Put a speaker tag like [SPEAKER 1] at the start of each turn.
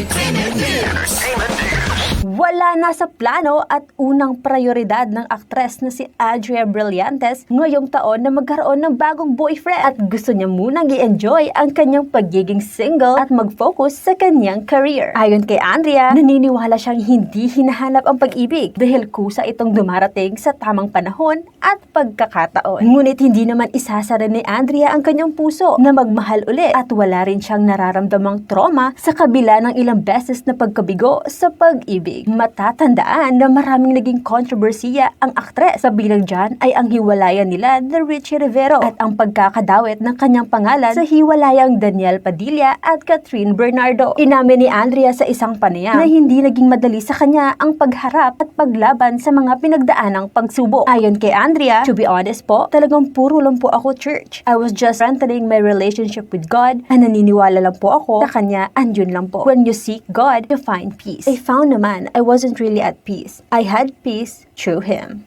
[SPEAKER 1] entertainment news. Entertainment news. Wala na sa plano at unang prioridad ng aktres na si Adria Brillantes ngayong taon na magkaroon ng bagong boyfriend at gusto niya munang i-enjoy ang kanyang pagiging single at mag-focus sa kanyang career. Ayon kay Andrea, naniniwala siyang hindi hinahanap ang pag-ibig dahil kusa itong dumarating sa tamang panahon at pagkakataon. Ngunit hindi naman isasara ni Andrea ang kanyang puso na magmahal ulit at wala rin siyang nararamdamang trauma sa kabila ng ilang beses na pagkabigo sa pag-ibig. Matatandaan na maraming naging kontrobersiya ang aktres. Kabilang dyan ay ang hiwalayan nila na Richie Rivero at ang pagkakadawit ng kanyang pangalan sa hiwalayang Daniel Padilla at Catherine Bernardo. Inamin ni Andrea sa isang panayam na hindi naging madali sa kanya ang pagharap at paglaban sa mga pinagdaanang pagsubok. Ayon kay Andrea, to be honest po, talagang puro lang po ako church. I was just strengthening my relationship with God at naniniwala lang po ako sa kanya and yun lang po. When you seek God, you find peace. I found naman I wasn't really at peace. I had peace through Him.